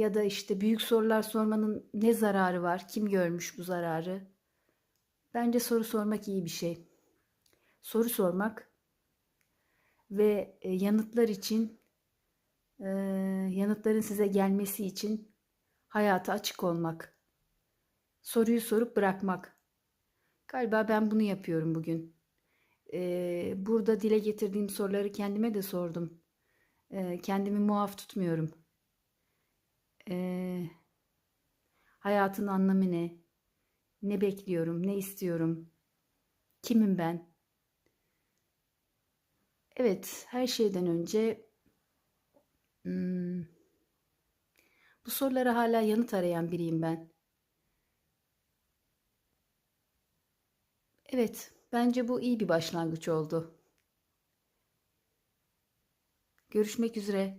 Ya da işte büyük sorular sormanın ne zararı var? Kim görmüş bu zararı? Bence soru sormak iyi bir şey. Soru sormak ve e, yanıtlar için e, yanıtların size gelmesi için hayata açık olmak. Soruyu sorup bırakmak. Galiba ben bunu yapıyorum bugün. E, burada dile getirdiğim soruları kendime de sordum. Kendimi muaf tutmuyorum. E, hayatın anlamı ne? Ne bekliyorum? Ne istiyorum? Kimim ben? Evet, her şeyden önce hmm, bu sorulara hala yanıt arayan biriyim ben. Evet, bence bu iyi bir başlangıç oldu. Görüşmek üzere.